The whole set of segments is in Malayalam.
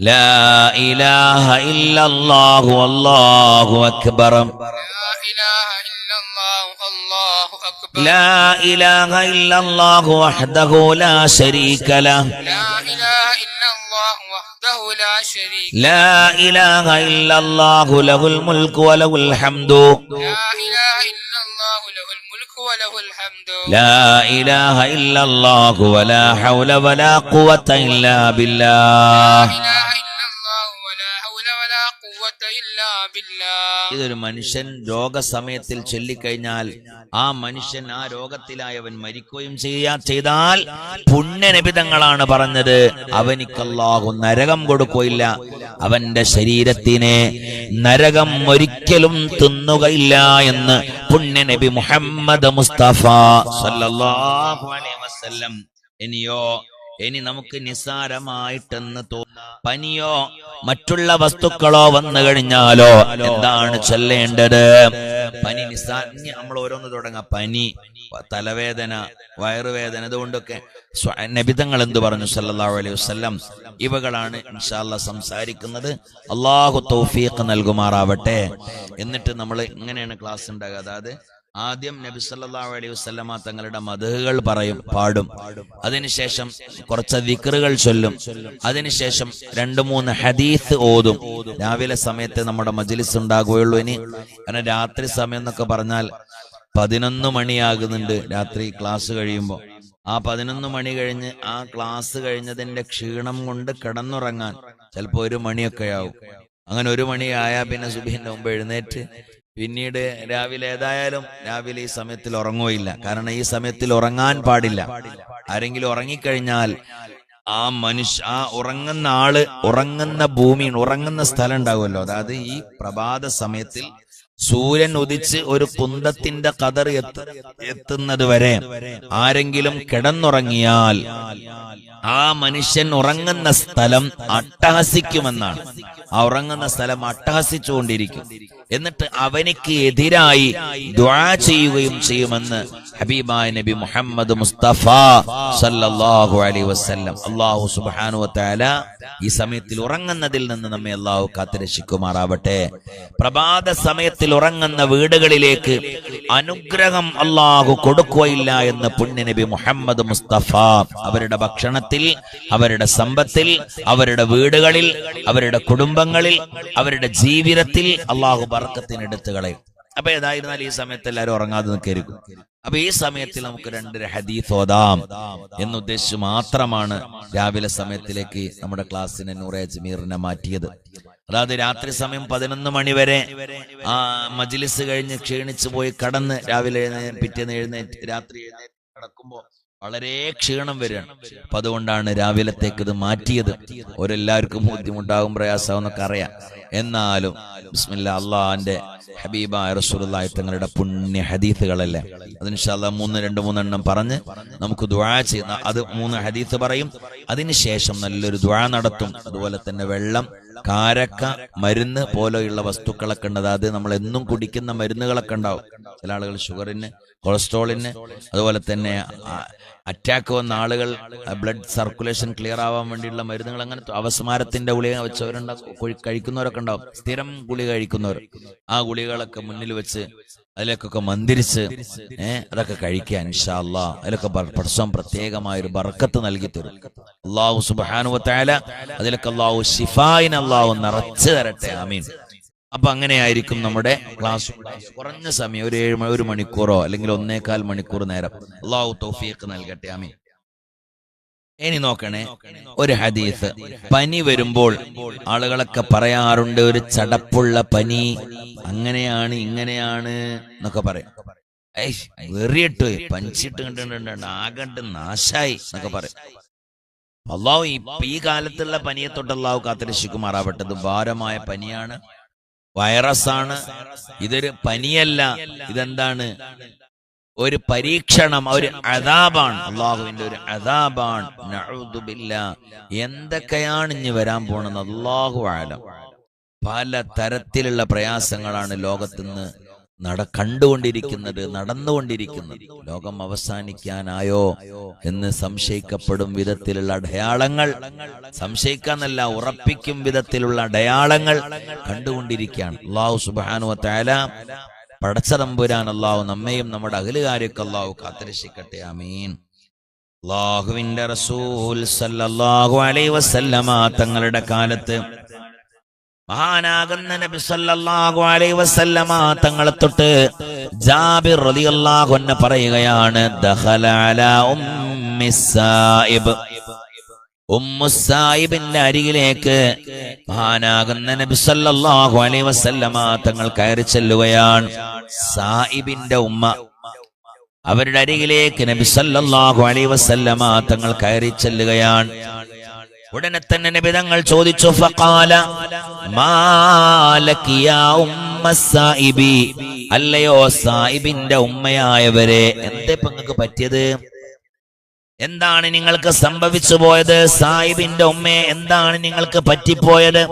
لا إله إلا الله والله أكبر. لا إله إلا الله الله أكبر لا إله إلا الله وحده لا شريك له. لا إله إلا الله وحده لا شريك لا إله إلا الله له الملك وله الحمد. لا إله إلا الله له لا إله إلا الله ولا حول ولا قوة إلا لا بالله إله إلا الله ولا حول ولا قوة إلا بالله ഇതൊരു മനുഷ്യൻ രോഗസമയത്തിൽ ചൊല്ലിക്കഴിഞ്ഞാൽ ആ മനുഷ്യൻ ആ രോഗത്തിലായവൻ മരിക്കുകയും ചെയ്യാ ചെയ്താൽ പുണ്യനിബിതങ്ങളാണ് പറഞ്ഞത് അവനിക്കല്ലാഹു നരകം കൊടുക്കുകയില്ല അവന്റെ ശരീരത്തിനെ നരകം ഒരിക്കലും തിന്നുകയില്ല എന്ന് പുണ്യനബി മുഹമ്മദ് മുസ്തഫ സല്ലല്ലാഹു അലൈഹി വസല്ലം. ഇനിയോ ഇനി നമുക്ക് നിസാരമായിട്ടെന്ന് തോന്നുന്ന പനിയോ മറ്റുള്ള വസ്തുക്കളോ വന്നു കഴിഞ്ഞാലോ എന്താണ് ചൊല്ലേണ്ടത്? പനി നിസാ നമ്മൾ ഓരോന്ന് തുടങ്ങാം. പനി തലവേദന വയറുവേദന ഇതുകൊണ്ടൊക്കെ നബിതങ്ങൾ എന്ത് പറഞ്ഞു? സല്ലല്ലാഹു അലൈഹി വസല്ലം. ഇവകളാണ് ഇൻഷാല്ല സംസാരിക്കുന്നത്. അള്ളാഹു തൗഫീഖ് നൽകുമാറാവട്ടെ. എന്നിട്ട് നമ്മൾ ഇങ്ങനെയാണ് ക്ലാസ് ഉണ്ടാകുക. അതായത് ആദ്യം നബി സല്ലല്ലാഹു അലൈഹി വസല്ലമ തങ്ങളുടെ മധുകൾ പറയും പാടും. അതിനുശേഷം കുറച്ച് ദിക്റുകൾ ചൊല്ലും. അതിനുശേഷം രണ്ട് മൂന്ന് ഹദീസ് ഓതും. രാവിലെ സമയത്ത് നമ്മുടെ മജ്ലിസ് ഉണ്ടാകുകയുള്ളൂ ഇനി. കാരണം രാത്രി സമയം എന്നൊക്കെ പറഞ്ഞാൽ പതിനൊന്ന് മണിയാകുന്നുണ്ട് രാത്രി ക്ലാസ് കഴിയുമ്പോൾ. ആ പതിനൊന്ന് മണി കഴിഞ്ഞ് ആ ക്ലാസ് കഴിഞ്ഞതിന്റെ ക്ഷീണം കൊണ്ട് കിടന്നുറങ്ങാൻ ചിലപ്പോൾ ഒരു മണിയൊക്കെ ആവും. അങ്ങനെ ഒരു മണിയായ പിന്നെ സുബിന്റെ മുമ്പ് എഴുന്നേറ്റ് പിന്നീട് രാവിലെ ഏതായാലും രാവിലെ ഈ സമയത്തിൽ ഉറങ്ങുകയില്ല. കാരണം ഈ സമയത്തിൽ ഉറങ്ങാൻ പാടില്ല. ആരെങ്കിലും ഉറങ്ങിക്കഴിഞ്ഞാൽ ആ മനുഷ്യ ആ ഉറങ്ങുന്ന ആൾ ഉറങ്ങുന്ന ഭൂമി ഉറങ്ങുന്ന സ്ഥലം ഉണ്ടാവുമല്ലോ. അതായത് ഈ പ്രഭാത സമയത്തിൽ സൂര്യൻ ഉദിച്ച് ഒരു കുന്തത്തിന്റെ കതർ എത്ത് എത്തുന്നത് വരെ ആരെങ്കിലും കിടന്നുറങ്ങിയാൽ ആ മനുഷ്യൻ ഉറങ്ങുന്ന സ്ഥലം അട്ടഹസിക്കുമെന്നാണ്. ഉറങ്ങുന്ന സ്ഥലം അട്ടഹസിച്ചുകൊണ്ടിരിക്കും. എന്നിട്ട് അവനിക്ക് എതിരായി ദ്വാ ചെയ്യുകയും ചെയ്യുമെന്ന് ഹബീബായ നബി മുഹമ്മദ് മുസ്തഫ സല്ലല്ലാഹു അലൈഹി വസല്ലം അള്ളാഹു സുബ്ഹാനഹു വതആല ഈ സമയത്തിൽ ഉറങ്ങുന്നതിൽ നിന്ന് നമ്മെ അള്ളാഹു കാത്തുരക്ഷിക്കുമാറാവട്ടെ. പ്രഭാത സമയത്തിൽ ഉറങ്ങുന്ന വീടുകളിലേക്ക് അനുഗ്രഹം അള്ളാഹു കൊടുക്കുകയില്ല എന്ന് പുണ്യനബി മുഹമ്മദ് മുസ്തഫ അവരുടെ ഭക്ഷണത്തിൽ അവരുടെ സമ്പത്തിൽ അവരുടെ വീടുകളിൽ അവരുടെ കുടുംബങ്ങളിൽ അവരുടെ ജീവിതത്തിൽ അള്ളാഹു ബർക്കത്തിന് എടുത്തു കളയും. അപ്പൊ ഏതായിരുന്നാൽ ഈ സമയത്ത് എല്ലാവരും ഉറങ്ങാതെ നിൽക്കരുത് അപ്പൊ ഈ സമയത്തിൽ നമുക്ക് രണ്ട് ഹദീസ് ഓതാം എന്നുദ്ദേശിച്ച് മാത്രമാണ് രാവിലെ സമയത്തിലേക്ക് നമ്മുടെ ക്ലാസ്സിനെ നൂറെ മാറ്റിയത്. അതായത് രാത്രി സമയം പതിനൊന്ന് മണി വരെ ആ മജിലിസ് കഴിഞ്ഞ് ക്ഷീണിച്ചു പോയി കടന്ന് രാവിലെ പിറ്റേന്ന് എഴുന്നേറ്റ് രാത്രി എഴുന്നേറ്റ് കിടക്കുമ്പോ വളരെ ക്ഷീണം വരികയാണ്. അപ്പൊ അതുകൊണ്ടാണ് രാവിലത്തേക്ക് ഇത് മാറ്റിയത്. ഓരെല്ലാവർക്കും ബുദ്ധിമുട്ടാകും പ്രയാസമാവും എന്നൊക്കെ അറിയാം. എന്നാലും ബിസ്മില്ല അള്ളാഹിന്റെ ഹബീബ റസൂലുള്ളാഹി തങ്ങളുടെ പുണ്യ ഹദീസുകളല്ലേ? അതിനുശാല മൂന്ന് രണ്ട് മൂന്നെണ്ണം പറഞ്ഞ് നമുക്ക് ദ്വാ ചെയ്യുന്ന അത് മൂന്ന് ഹദീസ് പറയും. അതിനുശേഷം നല്ലൊരു ദ്വാ നടത്തും. അതുപോലെ തന്നെ വെള്ളം കാരക്ക മരുന്ന് പോലെയുള്ള വസ്തുക്കളൊക്കെ ഉണ്ട്. അതായത് നമ്മൾ എന്നും കുടിക്കുന്ന മരുന്നുകളൊക്കെ ഉണ്ടാവും. ചില ആളുകൾ ഷുഗറിന് കൊളസ്ട്രോളിന് അതുപോലെ തന്നെ അറ്റാക്ക് വന്ന ആളുകൾ ബ്ലഡ് സർക്കുലേഷൻ ക്ലിയർ ആവാൻ വേണ്ടിയുള്ള മരുന്നുകൾ അങ്ങനെ അവസ്മാരത്തിന്റെ ഗുളിക വെച്ചവരുണ്ടാവും കൊഴി- കഴിക്കുന്നവരൊക്കെ ഉണ്ടാവും സ്ഥിരം ഗുളിക കഴിക്കുന്നവർ. ആ ഗുളികകളൊക്കെ മുന്നിൽ വെച്ച് അതിലേക്കൊക്കെ മന്ദിരിച്ച് ഏഹ് അതൊക്കെ കഴിക്കാൻ ഇൻഷാ അല്ലാ അതിലൊക്കെ പ്രശ്നം പ്രത്യേകമായ ഒരു ബർക്കത്ത് നൽകി തരും. അള്ളാഹു സുബാനുവത്തായാല അതിലൊക്കെ അള്ളാഹു ഷിഫായിൻ അള്ളാഹു നിറച്ചു തരട്ടെ ആമീൻ. അപ്പൊ അങ്ങനെയായിരിക്കും നമ്മുടെ ക്ലാസ് കുറഞ്ഞ സമയം ഒരു ഏഴ് ഒരു മണിക്കൂറോ അല്ലെങ്കിൽ ഒന്നേകാൽ മണിക്കൂർ നേരം അള്ളാഹു തൗഫീഖ് നൽകട്ടെ. ആമീൻ. ഇനി നോക്കണേ ഒരു ഹദീസ്. പനി വരുമ്പോൾ ആളുകളൊക്കെ പറയാറുണ്ട് ഒരു ചടപ്പുള്ള പനി അങ്ങനെയാണ് ഇങ്ങനെയാണ് എന്നൊക്കെ പറയും. വെറിയിട്ട്. പഞ്ചിട്ട് കണ്ടിട്ടുണ്ട് ആകണ്ട് നാശായി എന്നൊക്കെ പറയും. അള്ളാഹു ഈ കാലത്തുള്ള പനിയെ തൊട്ട് അള്ളാഹു കാത്തിരക്ഷിക്കുമാറാവട്ടത് ഭാരമായ പനിയാണ്. വൈറസ് ആണ് ഇതൊരു പനിയല്ല. ഇതെന്താണ്? ഒരു പരീക്ഷണം ഒരു അതാബാണ് അള്ളാഹുവിന്റെ ഒരു അതാബാണ് എന്തൊക്കെയാണ് ഇനി വരാൻ പോണെന്ന് അള്ളാഹു ആലം പല തരത്തിലുള്ള പ്രയാസങ്ങളാണ് ലോകത്തുനിന്ന് നട കണ്ടുകൊണ്ടിരിക്കുന്നത് നടന്നുകൊണ്ടിരിക്കുന്നത്. ലോകം അവസാനിക്കാനായോ എന്ന് സംശയിക്കപ്പെടും വിധത്തിലുള്ള അടയാളങ്ങൾ. സംശയിക്കാന്നല്ല ഉറപ്പിക്കും വിധത്തിലുള്ള അടയാളങ്ങൾ കണ്ടുകൊണ്ടിരിക്കുകയാണ്. അള്ളാഹു സുബാനു തയാല പടച്ചതമ്പുരാൻ അള്ളാഹു നമ്മയും നമ്മുടെ അഖിലുകാരൊക്കെ അള്ളാഹു കാത്തിരക്ഷിക്കട്ടെ. അമീൻ അള്ളാഹുവിന്റെ റസൂൽ സല്ലല്ലാഹു അലൈഹി വസല്ലമ തങ്ങളുടെ കാലത്ത് മഹാനാകുന്ന നബി സല്ലല്ലാഹു അലൈഹി വസല്ലമ തങ്ങളെ തൊട്ട് ജാബിർ റളിയല്ലാഹു അൻഹു പറയുകയാണ് ദഖല അലാ അരികിലേക്ക് മഹാനാകുന്ന നബി സല്ലല്ലാഹു അലൈഹി വസല്ലമ തങ്ങൾ കയറി ചെല്ലുകയാണ്. ഉമ്മ അവരുടെ അരികിലേക്ക് നബി സല്ലല്ലാഹു അലൈഹി വസല്ലമ തങ്ങൾ കയറി ചെല്ലുകയാണ്. ഉടനെ തന്നെ നിബിതങ്ങൾ ചോദിച്ചു ഫഖാല അല്ലയോ സായിബിന്റെ ഉമ്മയായവരെ എന്തേ നിങ്ങൾക്ക് പറ്റിയത്? എന്താണ് നിങ്ങൾക്ക് സംഭവിച്ചു പോയത്? സായിബിന്റെ ഉമ്മയെ എന്താണ് നിങ്ങൾക്ക് പറ്റിപ്പോയത്?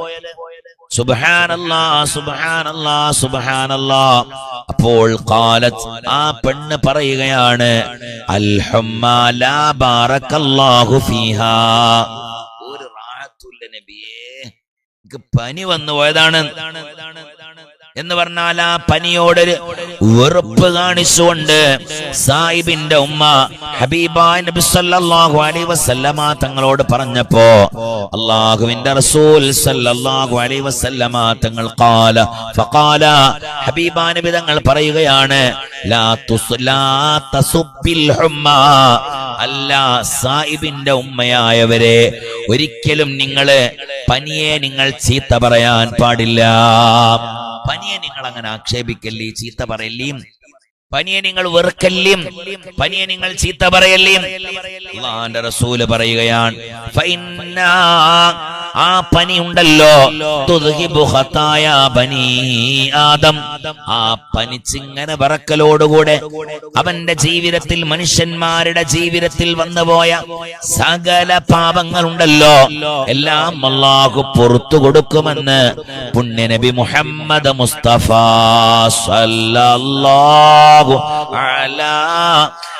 സുബ്ഹാനല്ലാ സുബ്ഹാനല്ലാ സുബ്ഹാനല്ലാ. അപ്പോൾ ഖാലത്ത് ആ പെണ്ണ് പറയുകയാണ് അൽഹമ്മ ലാ ബാറക്കല്ലാഹു ഫീഹാ. നബിയേ എനിക്ക് പനി വന്നു പോയതാണ്. എന്ന് പറഞ്ഞാൽ ആ പനിയോടൊരു വെറുപ്പ് കാണിച്ചുകൊണ്ട് സാഹിബിന്റെ ഉമ്മ ഹബീബായ നബി സല്ലല്ലാഹു അലൈഹി വസല്ലമ തങ്ങളോട് പറഞ്ഞപ്പോ അള്ളാഹുവിന്റെ റസൂൽ സല്ലല്ലാഹു അലൈഹി വസല്ലമ തങ്ങൾ ഖാല ഫഖാല ഹബീബാ നബി തങ്ങൾ പറയുകയാണ് ലാ തുസ് ലാ തസുബ്ബിൽ ഹുമ്മ. അല്ല സായിബിന്റെ ഉമ്മയായവരെ ഒരിക്കലും നിങ്ങൾ പനിയെ നിങ്ങൾ ചീത്ത പറയാൻ പാടില്ല. പനിയെ നിങ്ങൾ അങ്ങനെ ആക്ഷേപിക്കല്ലേ? ചീത്ത പറയല്ലേം? പനിയെ നിങ്ങൾ വെറുക്കല്ലേം? പനിയെ നിങ്ങൾ ചീത്ത പറയല്ലേം? അള്ളാന്റെ റസൂൽ പറയുകയാണ് ആ പനി ഉണ്ടല്ലോ ആദം. ആ പനിച്ചിങ്ങനെ പറക്കലോടുകൂടെ അവന്റെ ജീവിതത്തിൽ മനുഷ്യന്മാരുടെ ജീവിതത്തിൽ വന്നുപോയ സകല പാപങ്ങളുണ്ടല്ലോ. എല്ലാം അള്ളാഹു പുറത്തു കൊടുക്കുമെന്ന് പുണ്യനബി മുഹമ്മദ് മുസ്തഫ സല്ലല്ലാഹു അലാ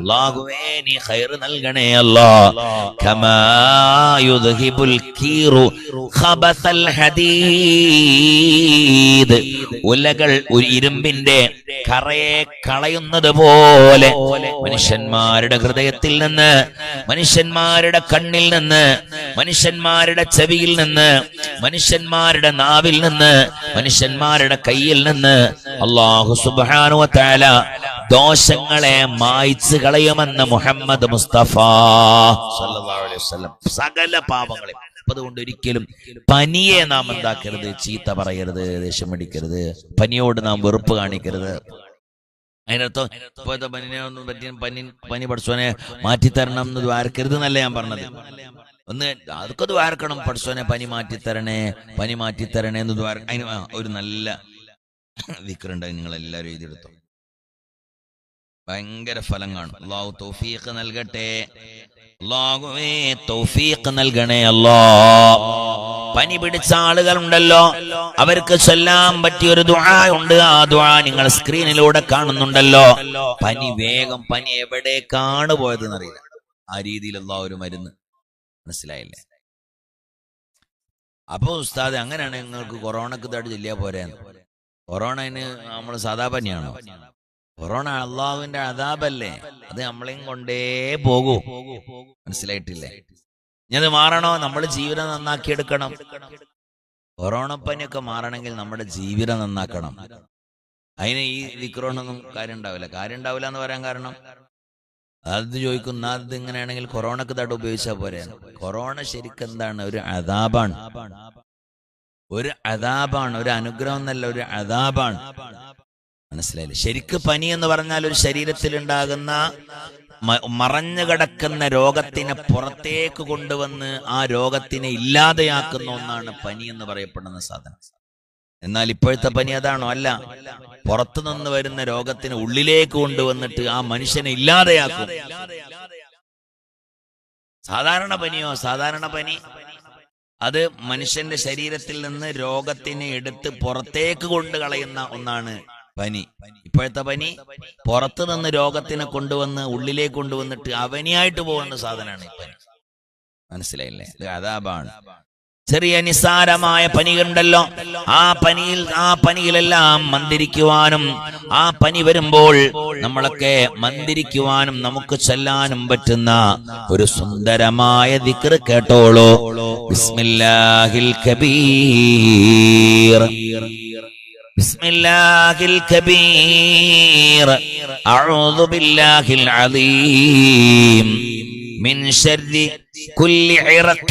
അല്ലാഹുവേ നീ ഖൈർ നൽകണേ അല്ലാ. കമാ യുദ്ഹിബുൽ കീറു ഖബസൽ ഹദീദ്. ഉലകൾ ഒരു ഇരുമ്പിന്റെ കറയെ കളയുന്നത് പോലെ മനുഷ്യന്മാരുടെ ഹൃദയത്തിൽ നിന്ന് മനുഷ്യന്മാരുടെ കണ്ണിൽ നിന്ന് മനുഷ്യന്മാരുടെ ചെവിയിൽ നിന്ന് മനുഷ്യന്മാരുടെ നാവിൽ നിന്ന് മനുഷ്യന്മാരുടെ കയ്യിൽ നിന്ന് അള്ളാഹു തആല ദോഷങ്ങളെ മായ്ച്ചു കളയുമെന്ന് മുഹമ്മദ് മുസ്തഫ. സകല പാപങ്ങളെ അതുകൊണ്ട് ഒരിക്കലും പനിയെ നാം എന്താക്കരുത് ചീത്ത പറയരുത് ദേഷ്യം പിടിക്കരുത് പനിയോട് നാം വെറുപ്പ് കാണിക്കരുത്. അതിനർത്ഥം ഇപ്പോഴത്തെ പനിനെ ഒന്നും പറ്റി പനി പനി പഠിച്ചോനെ മാറ്റിത്തരണം എന്ന് ദ്വാരക്കരുത് എന്നല്ല ഞാൻ പറഞ്ഞത്. ഒന്ന് അതൊക്കെ ദ്വാരക്കണം പഠിച്ചോനെ പനി മാറ്റിത്തരണേ പനി മാറ്റിത്തരണേ എന്ന് ദ്വാര അതിന് ഒരു നല്ല വിക്രുണ്ട് നിങ്ങൾ എല്ലാവരും എഴുതിയെടുത്തോ. ഭയങ്കര ഫലം കാണും. അള്ളാഹു തൗഫീഖ് നൽകട്ടെ. അള്ളാഹുവേ തൗഫീഖ് നൽകണേ അല്ലോ പനി പിടിച്ച ആളുകൾ ഉണ്ടല്ലോ അവർക്ക് ചൊല്ലാൻ പറ്റിയ ഒരു ദുആ ഉണ്ട്. ആ ദുആ നിങ്ങൾ സ്ക്രീനിലൂടെ കാണുന്നുണ്ടല്ലോ. പനി വേഗം പനി എവിടേക്കാണ് പോയതെന്ന് അറിയില്ല ആ രീതിയിൽ അള്ളാഹു ഒരു മരുന്ന്. മനസ്സിലായില്ലേ? അപ്പൊ ഉസ്താദ് അങ്ങനെയാണ് നിങ്ങൾക്ക് കൊറോണക്ക് തടി ചെല്ലിയാ പോരെ കൊറോണന് നമ്മൾ സാധാ പനിയാണോ? കൊറോണ അള്ളാഹുവിന്റെ അതാപല്ലേ അത് നമ്മളെയും കൊണ്ടേ പോകൂ. മനസ്സിലായിട്ടില്ലേ? ഇനി മാറണോ? നമ്മൾ ജീവിതം കൊറോണ പനിയൊക്കെ മാറണമെങ്കിൽ നമ്മുടെ ജീവിതം നന്നാക്കണം. അതിന് ഈ വിക്രോണൊന്നും കാര്യം ഉണ്ടാവില്ല കാര്യം ഉണ്ടാവില്ല എന്ന് പറയാൻ കാരണം? അത് ചോദിക്കുന്ന അത് ഇങ്ങനെയാണെങ്കിൽ കൊറോണക്ക് തട ഉപയോഗിച്ചാൽ പോരെ കൊറോണ ശരിക്കും എന്താണ് ഒരു അതാബാണ് ഒരു അതാബാണ് ഒരു അനുഗ്രഹം എന്നല്ല ഒരു അതാബാണ് മനസ്സിലായില്ലേ? ശരിക്ക് പനി എന്ന് പറഞ്ഞാൽ ഒരു ശരീരത്തിൽ ഉണ്ടാകുന്ന മറഞ്ഞു കിടക്കുന്ന രോഗത്തിനെ പുറത്തേക്ക് കൊണ്ടുവന്ന് ആ രോഗത്തിനെ ഇല്ലാതെയാക്കുന്ന ഒന്നാണ് പനി എന്ന് പറയപ്പെടുന്ന സാധനം. എന്നാൽ ഇപ്പോഴത്തെ പനി അതാണോ? അല്ല. പുറത്തുനിന്ന് വരുന്ന രോഗത്തിന് ഉള്ളിലേക്ക് കൊണ്ടുവന്നിട്ട് ആ മനുഷ്യനെ ഇല്ലാതെയാക്കും. സാധാരണ പനിയോ? സാധാരണ പനി. അത് മനുഷ്യന്റെ ശരീരത്തിൽ നിന്ന് രോഗത്തിനെ എടുത്ത് പുറത്തേക്ക് കൊണ്ട് കളയുന്ന ഒന്നാണ് പനി ഇപ്പോഴത്തെ പനി പുറത്തു നിന്ന് രോഗത്തിനെ കൊണ്ടുവന്ന് ഉള്ളിലേക്ക് കൊണ്ടുവന്നിട്ട് അവനിയായിട്ട് പോകുന്ന സാധനമാണ് ഈ പനി മനസ്സിലായില്ലേ? ഇത് അതാപാണ് ചെറിയ നിസ്സാരമായ പനികളുണ്ടല്ലോ ആ പനിയിൽ ആ പനിയിലെല്ലാം മന്ദിരിക്കുവാനും ആ പനി വരുമ്പോൾ നമ്മളൊക്കെ മന്ദിരിക്കുവാനും നമുക്ക് ചെല്ലാനും പറ്റുന്ന ഒരു സുന്ദരമായ ദിക്ർ കേട്ടോളൂ. ബിസ്മില്ലാഹിൽ കബീർ. ബിസ്മില്ലാഹിൽ കബീർ. അഊദു ബില്ലാഹിൽ അലീം. മിൻ ശർരി കുല്ലി عرق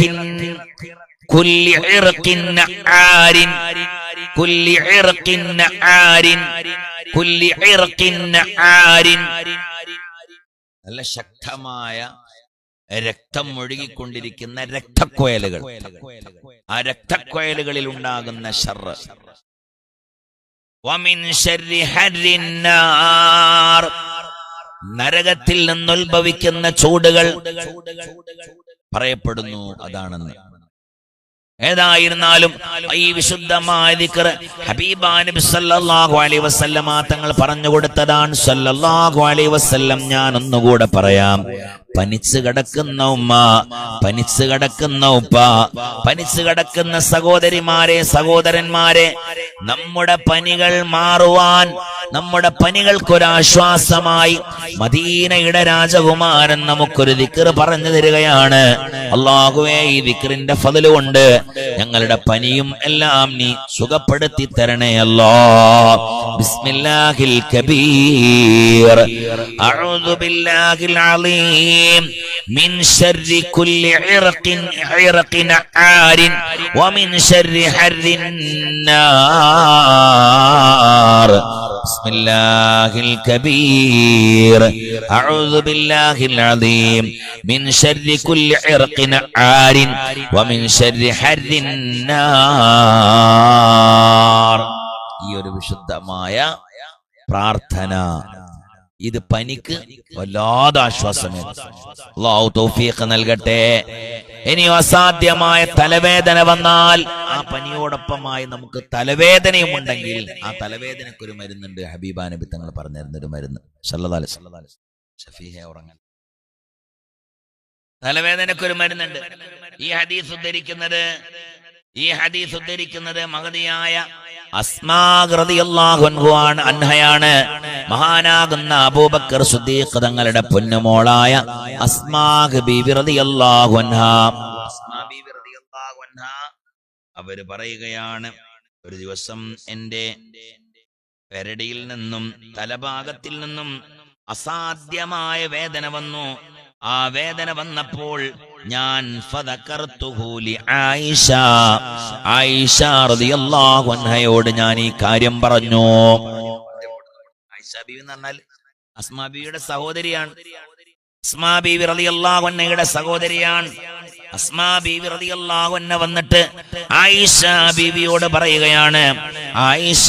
കുല്ലി كل നആരിൻ കുല്ലി كل നആരിൻ കുല്ലി ഇറക്കിൻ നആരിൻ നല്ല ശക്തമായ രക്തം ഒഴുകിക്കൊണ്ടിരിക്കുന്ന രക്തക്കോയലുകൾ. ആ രക്തക്കോയലുകളിൽ ഉണ്ടാകുന്ന ഷർറ് നരകത്തിൽ നിന്നുത്ഭവിക്കുന്ന ചൂടുകൾ പറയപ്പെടുന്നു. അതാണെന്ന്. ഏതായിരുന്നാലും ഈ വിശുദ്ധമായ ദിക്ർ നബി സല്ലല്ലാഹു അലൈഹി വസല്ലമ തങ്ങൾ പറഞ്ഞു കൊടുത്തതാണ്. സല്ലല്ലാഹു അലൈഹി വസല്ലം ഞാൻ ഒന്നുകൂടെ പറയാം. പനിച്ചു കിടക്കുന്ന ഉമ്മ പനിച്ചു കിടക്കുന്ന ഉപ്പ പനിച്ചു കിടക്കുന്ന സഹോദരിമാരെ സഹോദരന്മാരെ നമ്മുടെ പനികൾ മാറുവാൻ നമ്മുടെ പനികൾക്കൊരാശ്വാസമായി മദീനയുടെ രാജകുമാരൻ നമുക്കൊരു ദിക്ർ പറഞ്ഞു തരികയാണ്. അള്ളാഹുവേ ഈ ദിക്റിന്റെ ഫതിൽ കൊണ്ട് ഞങ്ങളുടെ പനിയും എല്ലാം നീ സുഖപ്പെടുത്തി തരണേ അല്ലോ. ബിസ്മില്ലാഹിൽ കബീർ. അഊദു ബില്ലാഹിൽ അലീം. മിൻ ശർരി കുല്ലി ഇറഖിൻ ഇറഖിൻ ആരിൻ വമിൻ ശർരി ഹർരിൻ നാർ بسم الله الكبير أعوذ بالله العظيم من شر كل عرق عار ومن شر حر النار ഈ ഒരു വിശുദ്ധമായ പ്രാർത്ഥന ഇത് പനിക്ക് വല്ലാതെ ആശ്വാസമേ തൗഫീഖ് നൽകട്ടെ. ഇനി അസാധ്യമായ തലവേദന വന്നാൽ ആ പനിയോടൊപ്പമായി നമുക്ക് തലവേദനയും ഉണ്ടെങ്കിൽ ആ തലവേദനക്ക് ഒരു മരുന്നുണ്ട്. ഹബീബാ നബി തങ്ങൾ പറഞ്ഞിരുന്ന ഒരു മരുന്ന്. ഷഫീഹെ ഉറങ്ങാൻ. തലവേദനക്കൊരു മരുന്നുണ്ട്. ഈ ഹദീസ് ഉദ്ധരിക്കുന്നത് ഈ ഹദീസ് ഉദ്ധരിക്കുന്നത് മഹതിയായ അസ്മാകൃതിയല്ലാഹുൻഹുവാണ് അൻഹയാണ്. മഹാനാകുന്ന അബൂബക്കർ സുദ്ദീഖ് തങ്ങളുടെ പൊന്നുമോളായ അസ്മാഹ് ബീബി റളിയല്ലാഹു അൻഹ. അസ്മാ ബീബി റളിയല്ലാഹു അൻഹ അവർ പറയുകയാണ് ഒരു ദിവസം എന്റെ പെരടിയിൽ നിന്നും തലഭാഗത്തിൽ നിന്നും അസാധ്യമായ വേദന വന്നു. ആ വേദന വന്നപ്പോൾ ഞാൻ ആയിഷയോട് ഞാൻ ഈ കാര്യം പറഞ്ഞു. ആയിഷ ബീവി എന്ന് പറഞ്ഞാൽ സഹോദരിയാണ്. അസ്മാ ബീവി റളിയല്ലാഹു അൻഹയുടെ സഹോദരിയാണ്. അസ്മാ ബീവി റളിയല്ലാഹു അൻഹ വന്നിട്ട് ആയിഷ ബീവിയോട് പറയുകയാണ് ആയിഷ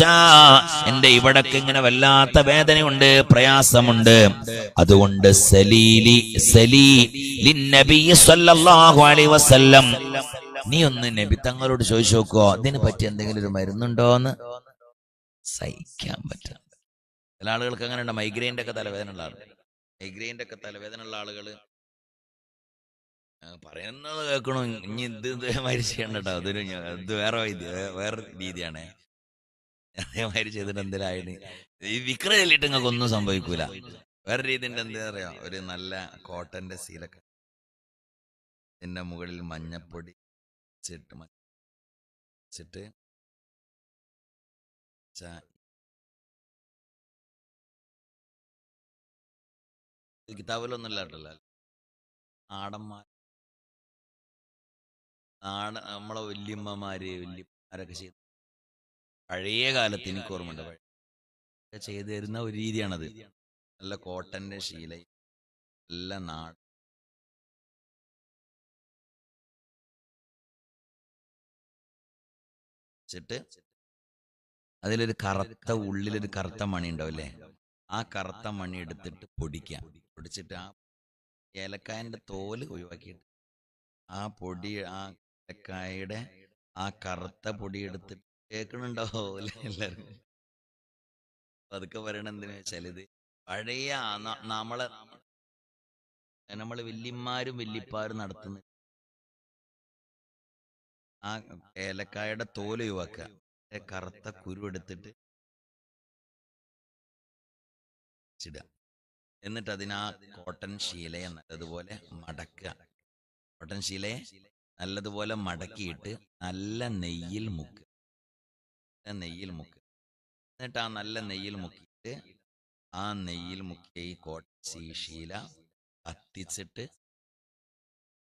എന്റെ ഇവിടക്ക് ഇങ്ങനെ വല്ലാത്ത വേദനയുണ്ട് പ്രയാസമുണ്ട്. അതുകൊണ്ട് സലീലി സലീ ലിന്നബി സല്ലല്ലാഹു അലൈഹി വസല്ലം നീ ഒന്ന് നബി തങ്ങളോട് ചോദിച്ചു നോക്കോ ഇതിന് പറ്റി എന്തെങ്കിലും ഒരു മരുന്നുണ്ടോന്ന്? സഹിക്കാൻ പറ്റും ചില ആളുകൾക്ക് അങ്ങനെ ഉണ്ട് മൈഗ്രെയിന്റെ ഒക്കെ തലവേദന ഉള്ള ആളുകൾ മൈഗ്രെയിന്റെ ഒക്കെ തലവേദന ഉള്ള ആളുകൾ ആ, പറയുന്നത് കേൾക്കണു ഇനി ഇത് ഇതേമാതിരി ചെയ്യണ്ട അതൊരു ഇത് വേറെ ഇത് വേറെ രീതിയാണ്. ചെയ്തിട്ട് എന്തിനായിരുന്നു ഈ വിക്ര ചെല്ലിട്ട് നിങ്ങൾക്ക് ഒന്നും സംഭവിക്കൂല. വേറെ രീതി ഉണ്ട് എന്താ അറിയാം? ഒരു നല്ല കോട്ടന്റെ സീലൊക്കെ. ഇതിന്റെ മുകളിൽ മഞ്ഞപ്പൊടി വെച്ചിട്ട് വെച്ചിട്ട് കിതാബിലൊന്നും ഇല്ലാട്ടല്ലോ നാടന്മാർ നാട നമ്മളെ വല്യമ്മമാര് വല്യമ്മമാരൊക്കെ ചെയ്ത് പഴയ കാലത്ത് എനിക്ക് ഓർമ്മയുണ്ട്. പഴയ ഒക്കെ ചെയ്തു തരുന്ന ഒരു രീതിയാണത് നല്ല കോട്ടന്റെ ശീല നല്ല നാട് വെച്ചിട്ട് അതിലൊരു കറുത്ത ഉള്ളിലൊരു കറുത്ത മണി ഉണ്ടാവില്ലേ ആ കറുത്ത മണി എടുത്തിട്ട് പൊടിക്കാം. പൊടിച്ചിട്ട് ആ ഏലക്കായന്റെ തോൽ ഒഴിവാക്കിയിട്ട് ആ പൊടി ആ ഏലക്കായയുടെ ആ കറുത്ത പൊടി എടുത്തിട്ട് കേൾക്കണുണ്ടോ എല്ലാവരും അതൊക്കെ പറയണ എന്തിനു വെച്ചാൽ ഇത് പഴയ നമ്മളെ നമ്മൾ വല്യന്മാരും വല്യപ്പാരും നടത്തുന്ന ആ ഏലക്കായുടെ തോൽ ഒഴിവാക്കുക. കറുത്ത കുരു എടുത്തിട്ട് ഇടുക എന്നിട്ട് അതിനാ ആ കോട്ടൺ ശീലയെ നല്ലതുപോലെ മടക്കുക. കോട്ടൻ ശീലയെ നല്ലതുപോലെ മടക്കിയിട്ട് നല്ല നെയ്യിൽ മുക്ക്. നെയ്യിൽ മുക്ക്. എന്നിട്ട് ആ നല്ല നെയ്യിൽ മുക്കിയിട്ട് ആ നെയ്യിൽ മുക്കിയ ഈ കോട്ടൺ ശീ- ശീല കത്തിച്ചിട്ട്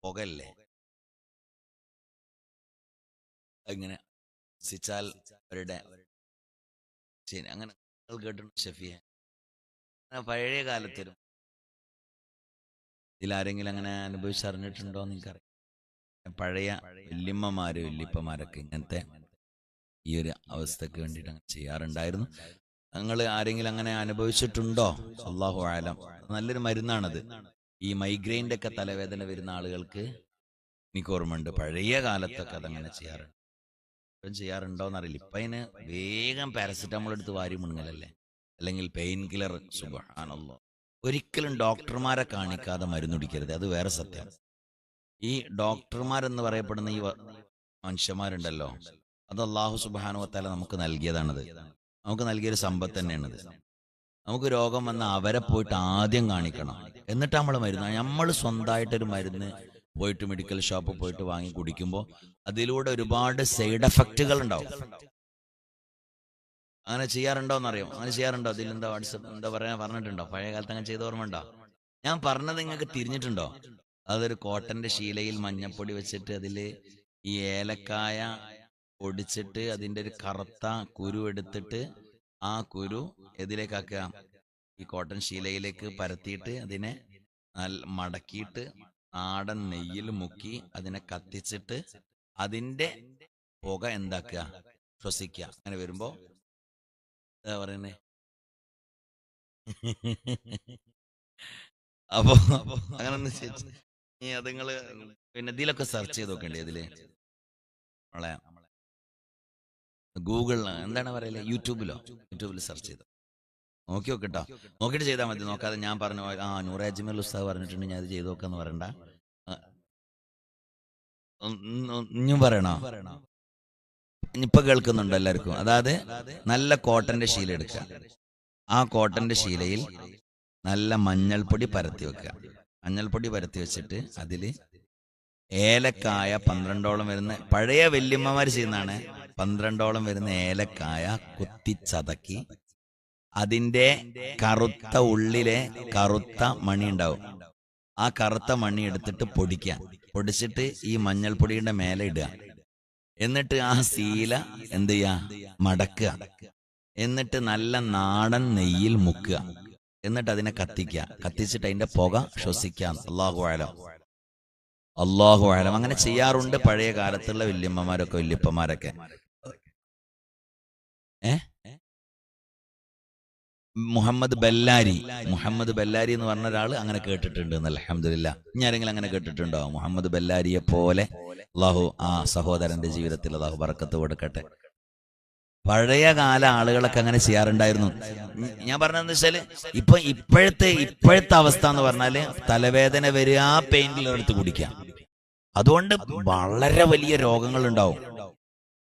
പുകല്ലേ? അങ്ങനെ സിച്ചാൽ അവരുടെ ശരി അങ്ങനെ കേട്ടിട്ടുണ്ട് ഷെഫിയെ? പഴയ കാലത്തിലും ഇതിലാരെങ്കിലും അങ്ങനെ അനുഭവിച്ചറിഞ്ഞിട്ടുണ്ടോ എന്ന് എനിക്കറിയാം പഴയ വല്യമ്മമാര് വല്യപ്പമാരൊക്കെ ഇങ്ങനത്തെ ഈ ഒരു അവസ്ഥക്ക് വേണ്ടിയിട്ട് അങ്ങനെ ചെയ്യാറുണ്ടായിരുന്നു. നിങ്ങൾ ആരെങ്കിലും അങ്ങനെ അനുഭവിച്ചിട്ടുണ്ടോ? അള്ളാഹു ആലം നല്ലൊരു മരുന്നാണത്. ഈ മൈഗ്രെയിന്റെ ഒക്കെ തലവേദന വരുന്ന ആളുകൾക്ക് എനിക്ക് ഓർമ്മയുണ്ട്. പഴയ കാലത്തൊക്കെ അതങ്ങനെ ചെയ്യാറുണ്ട്. ഇപ്പം ചെയ്യാറുണ്ടോ എന്നറിയില്ല ഇപ്പം അതിന് വേഗം പാരസെറ്റമോൾ എടുത്ത് വാരി മുണങ്ങലല്ലേ? അല്ലെങ്കിൽ പെയിൻ കില്ലർ സുബാണല്ലോ ഒരിക്കലും ഡോക്ടർമാരെ കാണിക്കാതെ മരുന്ന് കുടിക്കരുത്. അത് വേറെ സത്യം. ഈ ഡോക്ടർമാരെന്ന് പറയപ്പെടുന്ന ഈ മനുഷ്യന്മാരുണ്ടല്ലോ. അത് അള്ളാഹു സുബാനുവത്താല നമുക്ക് നൽകിയതാണത് നമുക്ക് നൽകിയൊരു സമ്പത്ത് തന്നെയാണത്. നമുക്ക് രോഗം വന്ന അവരെ പോയിട്ട് ആദ്യം കാണിക്കണം. എന്നിട്ട് നമ്മൾ മരുന്ന്. നമ്മൾ സ്വന്തമായിട്ടൊരു മരുന്ന് പോയിട്ട് മെഡിക്കൽ ഷോപ്പ് പോയിട്ട് വാങ്ങി കുടിക്കുമ്പോൾ അതിലൂടെ ഒരുപാട് സൈഡ് എഫക്റ്റുകൾ ഉണ്ടാവും. അങ്ങനെ ചെയ്യാറുണ്ടോ എന്നറിയോ അങ്ങനെ ചെയ്യാറുണ്ടോ? അതിൽ എന്താ വാട്സപ്പ് എന്താ പറയാ? പറഞ്ഞിട്ടുണ്ടോ? പഴയ കാലത്ത് അങ്ങനെ ചെയ്ത ഓർമ്മ ഉണ്ടോ ഞാൻ പറഞ്ഞത് നിങ്ങൾക്ക് തിരിഞ്ഞിട്ടുണ്ടോ? അതൊരു കോട്ടന്റെ ശീലയിൽ മഞ്ഞപ്പൊടി വെച്ചിട്ട് അതിൽ ഈ ഏലക്കായ പൊടിച്ചിട്ട് അതിന്റെ ഒരു കറുത്ത കുരു എടുത്തിട്ട് ആ കുരു എതിലേക്കാക്കുക ഈ കോട്ടൻ ശീലയിലേക്ക് പരത്തിയിട്ട് അതിനെ മടക്കിയിട്ട് ആടൻ നെയ്യിൽ മുക്കി അതിനെ കത്തിച്ചിട്ട് അതിന്റെ പുക എന്താക്കുക? ശ്വസിക്കുക. അങ്ങനെ വരുമ്പോ എന്താ പറയുന്നേ? അപ്പോ അങ്ങനെ ഒന്ന് ചെയ്ത് നീ അത് നിങ്ങൾ പിന്നെ ഇതിലൊക്കെ സെർച്ച് ചെയ്ത് നോക്കണ്ടേ ഇതിൽ നമ്മളെ ഗൂഗിളിൽ എന്താണ് പറയൽ? യൂട്യൂബിലോ? യൂട്യൂബിൽ സെർച്ച് ചെയ്തു? നോക്കി നോക്കട്ടോ. നോക്കിയിട്ട് ചെയ്താൽ മതി. നോക്കാതെ ഞാൻ പറഞ്ഞു ആ നൂറെ അജ്മൽ ഉസ്താദ് പറഞ്ഞിട്ടുണ്ട്. ഞാൻ അത് ചെയ്തു നോക്കാന്ന് പറയണ്ട. ഇനിയും പറയണോ? ഇനിയിപ്പൊ കേൾക്കുന്നുണ്ടോ എല്ലാവർക്കും? അതായത് നല്ല കോട്ടന്റെ ശീല എടുക്കുക. ആ കോട്ടന്റെ ശീലയിൽ നല്ല മഞ്ഞൾപ്പൊടി പരത്തി വെക്കുക. മഞ്ഞൾപ്പൊടി പരത്തി വെച്ചിട്ട് അതിൽ ഏലക്കായ പന്ത്രണ്ടോളം വരുന്ന പഴയ വല്യമ്മമാര് ചെയ്യുന്നതാണ്. പന്ത്രണ്ടോളം വരുന്ന ഏലക്കായ കുത്തിച്ചതക്കി അതിന്റെ കറുത്ത ഉള്ളിലെ കറുത്ത മണി ഉണ്ടാവും. ആ കറുത്ത മണി എടുത്തിട്ട് പൊടിക്കുക. പൊടിച്ചിട്ട് ഈ മഞ്ഞൾപ്പൊടിയുടെ മേലെ ഇടുക. എന്നിട്ട് ആ സീല എന്ത് ചെയ്യുക? മടക്കുക. എന്നിട്ട് നല്ല നാടൻ നെയ്യിൽ മുക്കുക. എന്നിട്ട് അതിനെ കത്തിക്കുക. കത്തിച്ചിട്ട് അതിന്റെ പുക ശ്വസിക്കാം അള്ളാഹു ആലം അള്ളാഹു ആലം അങ്ങനെ ചെയ്യാറുണ്ട് പഴയ കാലത്തുള്ള വല്യമ്മമാരൊക്കെ വല്യപ്പന്മാരൊക്കെ. ഏ? മുഹമ്മദ് ബല്ലാരി. മുഹമ്മദ് ബല്ലാരി എന്ന് പറഞ്ഞ ഒരാൾ അങ്ങനെ കേട്ടിട്ടുണ്ട് എന്നല്ല അലഹമില്ല ഇനി ആരെങ്കിലും അങ്ങനെ കേട്ടിട്ടുണ്ടോ? മുഹമ്മദ് ബല്ലാരിയെ പോലെ അള്ളാഹു ആ സഹോദരന്റെ ജീവിതത്തിൽ അള്ളാഹു വറക്കത്ത് കൊടുക്കട്ടെ. പഴയ കാല ആളുകളൊക്കെ അങ്ങനെ ചെയ്യാറുണ്ടായിരുന്നു. ഞാൻ പറഞ്ഞതെന്ന് വെച്ചാൽ ഇപ്പൊ ഇപ്പോഴത്തെ ഇപ്പോഴത്തെ അവസ്ഥ എന്ന് പറഞ്ഞാൽ തലവേദന വരിക പെയിൻ കില്ലർ എടുത്ത് കുടിക്കാം അതുകൊണ്ട് വളരെ വലിയ രോഗങ്ങൾ ഉണ്ടാവും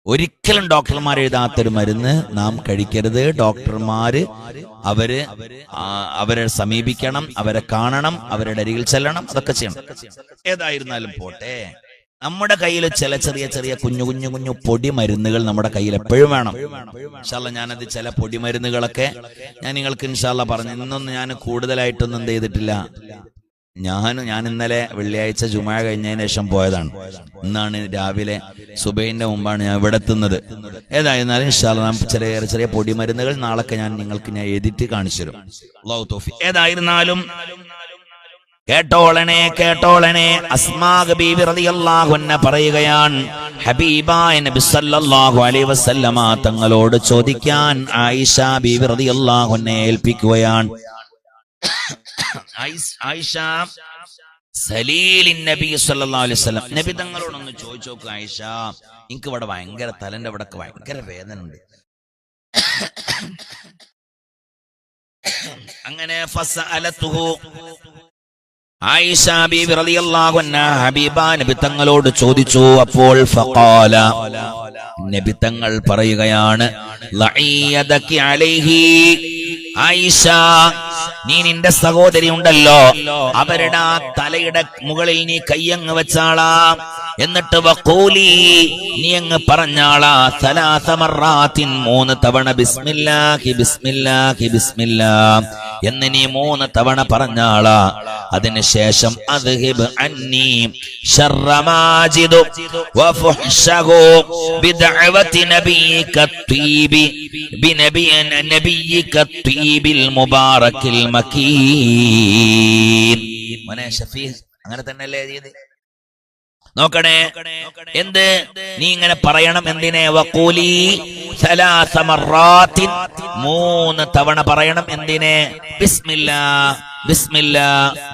ഒരിക്കലും ഡോക്ടർമാർ എഴുതാത്തൊരു മരുന്ന് നാം കഴിക്കരുത്. ഡോക്ടർമാര് അവർ അവരെ സമീപിക്കണം അവരെ കാണണം അവരുടെ അരികിൽ ചെല്ലണം അതൊക്കെ ചെയ്യണം. ഏതായിരുന്നാലും പോട്ടെ. നമ്മുടെ കയ്യിൽ ചില ചെറിയ ചെറിയ കുഞ്ഞു കുഞ്ഞു കുഞ്ഞു പൊടി മരുന്നുകൾ നമ്മുടെ കയ്യിൽ എപ്പോഴും വേണം. ഇൻഷാല്ല ഞാനത് ചില പൊടി മരുന്നുകളൊക്കെ ഞാൻ നിങ്ങൾക്ക് ഇൻഷാല്ല പറഞ്ഞു. ഇന്നൊന്നും ഞാൻ കൂടുതലായിട്ടൊന്നും എന്ത് ചെയ്തിട്ടില്ല. ഞാൻ ഞാൻ ഇന്നലെ വെള്ളിയാഴ്ച ജുമാ കഴിഞ്ഞതിന് ശേഷം പോയതാണ്. ഇന്നാണ് രാവിലെ സുബൈന്റെ മുമ്പാണ് ഞാൻ ഇവിടെ എത്തുന്നത്. ഏതായിരുന്നാലും ഇൻഷാല്ല ചെറിയ ചെറിയ പൊടി മരുന്നുകൾ നാളൊക്കെ ഞാൻ നിങ്ങൾക്ക് ഞാൻ എഴുതിയിട്ട് കാണിച്ചു തരും. ഏതായിരുന്നാലും കേട്ടോളണേ കേട്ടോളണേ. അസ്മാഗ് ബീവി റളിയല്ലാഹു അൻഹ പറയുകയാണ് ഹബീബായ നബി സല്ലല്ലാഹു അലൈഹി വസല്ലമ തങ്ങളോട് ചോദിക്കാൻ ആയിഷ ബീവി റളിയല്ലാഹു അൻഹയെ ഏൽപ്പിക്കുകയാണ്. ആയിഷ- സലീലിൻ നബി സല്ലല്ലാഹു അലൈഹി വസല്ലം. നബി തങ്ങളോടൊന്ന് ചോദിച്ചു നോക്കുക ആയിഷ എനിക്ക് ഇവിടെ ഭയങ്കര തലന്റെ ഇവിടെ ഭയങ്കര വേദന ഉണ്ട് അങ്ങനെ ഫസഅലതുഹു ബീബി റളിയല്ലാഹു അൻഹ ഹബീബ നബി തങ്ങളോട് ചോദിച്ചു അപ്പോൾ ഫഖാല നബി തങ്ങൾ പറയുകയാണ് ആയിഷ നീ നിന്റെ സഹോദരി ഉണ്ടല്ലോ. അവരുടെ ആ തലയുടെ മുകളിൽ നീ കയ്യങ്ങ് വെച്ചാളാ. എന്നിട്ട് വക്കൂലി നീ അങ്ങ് പറഞ്ഞാളാ സലാസമറാത്തിൻ മൂന്ന് തവണ ബിസ്മില്ലാഹി ബിസ്മില്ലാഹി ബിസ്മില്ലാ എന്ന് നീ മൂന്ന് തവണ പറഞ്ഞാളാ. അതിനുശേഷം അദ്ഹിബ് അന്നി ശർറമാജിദു വഫുഹ്ഷഹു ബിദഅവതി നബിയിക തീബി ബിനബിയ നബിയിക തീബിൽ മുബാറക് അങ്ങനെ തന്നെ അല്ലേ നോക്കണേ എന്ത്? നീ ഇങ്ങനെ പറയണം എന്തിനെ? വക്കൂലി മൂന്ന് തവണ പറയണം എന്തിനെ? ബിസ്മില്ല ബിസ്മില്ല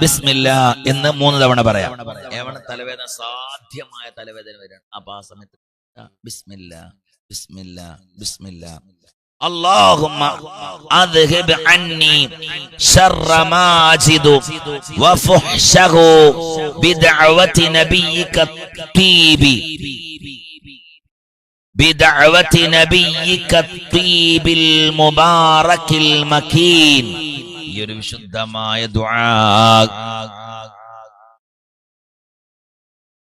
ബിസ്മില്ല എന്ന് മൂന്ന് തവണ പറയാം. എവിടെ തലവേദന സാധ്യമായ തലവേദന വരാൻ അപ്പൊ ആ സമയത്ത് ബിസ്മില്ല ബിസ്മില്ല ബിസ്മില്ല. اللهم اذهب عني شر ماجد وفحشه بدعوة نبيك الطيب بدعوة نبيك الطيب المبارك المكين ഈ ഒരു വിശുദ്ധമായ ദുആ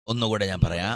ഒന്നുകൂടെ ഞാൻ പറയാം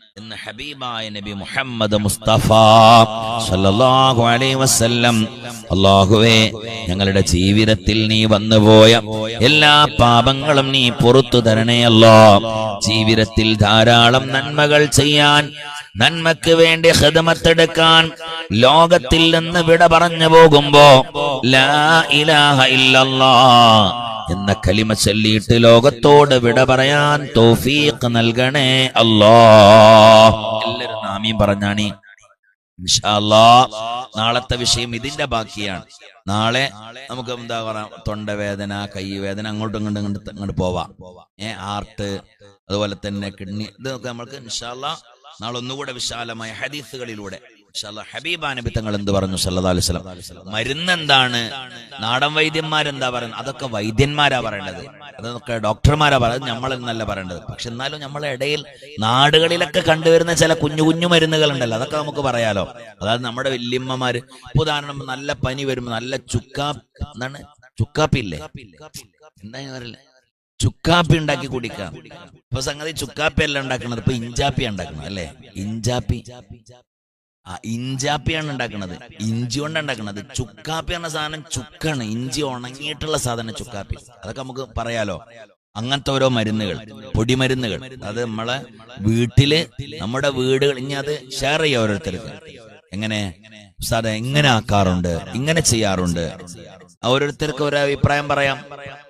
എന്ന് ഹബീബായ നബി മുഹമ്മദ് മുസ്തഫ സല്ലല്ലാഹു അലൈഹി വസല്ലം. അല്ലാഹുവേ ഞങ്ങളുടെ ജീവിതത്തിൽ നീ വന്നുപോയ എല്ലാ പാപങ്ങളും നീ പുറത്തു തരണേ അല്ലോ. ജീവിതത്തിൽ ധാരാളം നന്മകൾ ചെയ്യാൻ നന്മക്ക് വേണ്ടി ഹൃദമത്തെടുക്കാൻ ലോകത്തിൽ നിന്ന് വിട പറഞ്ഞു പോകുമ്പോ ലാ ഇലാഹ ഇല്ലല്ലാ. എന്ന കലിമ ചൊല്ലിയിട്ട് ലോകത്തോട് വിട പറയാൻ തോഫീഖ് നൽകണേ അല്ലോ. എല്ലാരും നാമീം പറഞ്ഞാണി. നാളത്തെ വിഷയം ഇതിന്റെ ബാക്കിയാണ്. നാളെ നമുക്ക് എന്താ പറയാ തൊണ്ടവേദന കൈവേദന അങ്ങോട്ടും ഇങ്ങോട്ടും ഇങ്ങോട്ട് ഇങ്ങോട്ട് പോവാം. ഏ ആർട്ട് അതുപോലെ തന്നെ കിഡ്നി ഇതൊക്കെ നമുക്ക് ഇൻഷാല്ല നാളെ ഒന്നുകൂടെ വിശാലമായ ഹദീസുകളിലൂടെ ഹബീബ നബി തങ്ങൾ എന്ത് പറഞ്ഞു? അലൈഹി വസല്ലം. മരുന്ന് എന്താണ് നാടൻ വൈദ്യന്മാരെന്താ പറയുന്നത്? അതൊക്കെ വൈദ്യന്മാരാ പറയേണ്ടത്. അതൊക്കെ ഡോക്ടർമാരാ പറയുന്നത് നമ്മൾ എന്നല്ല പറയേണ്ടത്. പക്ഷെ എന്നാലും നമ്മളെ ഇടയിൽ നാടുകളിലൊക്കെ കണ്ടുവരുന്ന ചില കുഞ്ഞു കുഞ്ഞു മരുന്നുകൾ ഉണ്ടല്ലോ അതൊക്കെ നമുക്ക് പറയാലോ. അതായത് നമ്മുടെ വല്യമ്മമാര് ഉദാഹരണം നല്ല പനി വരുമ്പോ നല്ല ചുക്കാ എന്താണ്? ചുക്കാപ്പില്ലേ? എന്താ ചുക്കാപ്പി ഉണ്ടാക്കി കുടിക്കാം. ഇപ്പൊ സംഗതി ചുക്കാപ്പി അല്ല ഉണ്ടാക്കുന്നത് ഇപ്പൊ ഇഞ്ചാപ്പി ഉണ്ടാക്കുന്നത് അല്ലേ? ഇഞ്ചാപ്പി. ആ ഇഞ്ചാപ്പിയാണ് ഉണ്ടാക്കുന്നത് ഇഞ്ചി കൊണ്ട് ഉണ്ടാക്കുന്നത് ചുക്കാപ്പി എന്ന സാധനം ചുക്കാണ്. ഇഞ്ചി ഉണങ്ങിയിട്ടുള്ള സാധനം ചുക്കാപ്പി. അതൊക്കെ നമുക്ക് പറയാലോ? അങ്ങനത്തെ ഓരോ മരുന്നുകൾ പൊടിമരുന്നുകൾ. അത് നമ്മളെ വീട്ടിൽ നമ്മുടെ വീടുകൾ ഇനി അത് ഷെയർ ചെയ്യാം ഓരോരുത്തർക്ക്. എങ്ങനെ? സാറേ ഇങ്ങനെ ആക്കാറുണ്ട്? ഇങ്ങനെ ചെയ്യാറുണ്ട്. ഓരോരുത്തർക്ക് ഒരു അഭിപ്രായം പറയാം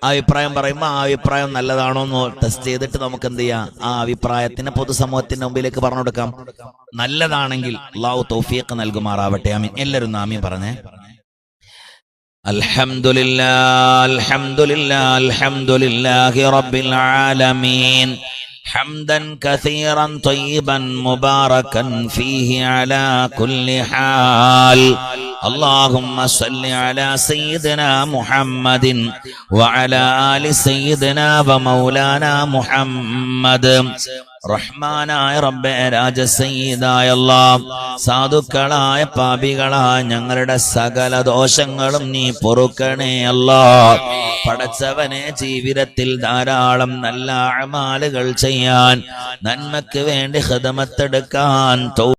ആ അഭിപ്രായം പറയുമ്പോൾ ആ അഭിപ്രായം നല്ലതാണോ എന്ന് ടെസ്റ്റ് ചെയ്തിട്ട് നമുക്ക് എന്ത് ചെയ്യാം ആ അഭിപ്രായത്തിന് പൊതുസമൂഹത്തിന്റെ മുമ്പിലേക്ക് പറഞ്ഞു കൊടുക്കാം നല്ലതാണെങ്കിൽ അള്ളാഹു തൗഫീഖ് നൽകുമാറാവട്ടെ ആമീൻ എല്ലാവരും ആമീൻ പറഞ്ഞേ الحمد لله الحمد لله الحمد لله رب العالمين حمدا كثيرا طيبا مباركا فيه على كل حال اللهم صل على سيدنا محمد وعلى آل سيدنا ومولانا محمد റഹ്മാനായ റബ്ബെ രാജസയ്യിദായ അല്ലാഹ് സാധുക്കളായ പാപികളായ ഞങ്ങളുടെ സകല ദോഷങ്ങളും നീ പൊറുക്കണേ അല്ലാ പടച്ചവനെ ജീവിതത്തിൽ ധാരാളം നല്ല അമാലുകൾ ചെയ്യാൻ നന്മക്ക് വേണ്ടി ഹിദമത്തെടുക്കാൻ തൗ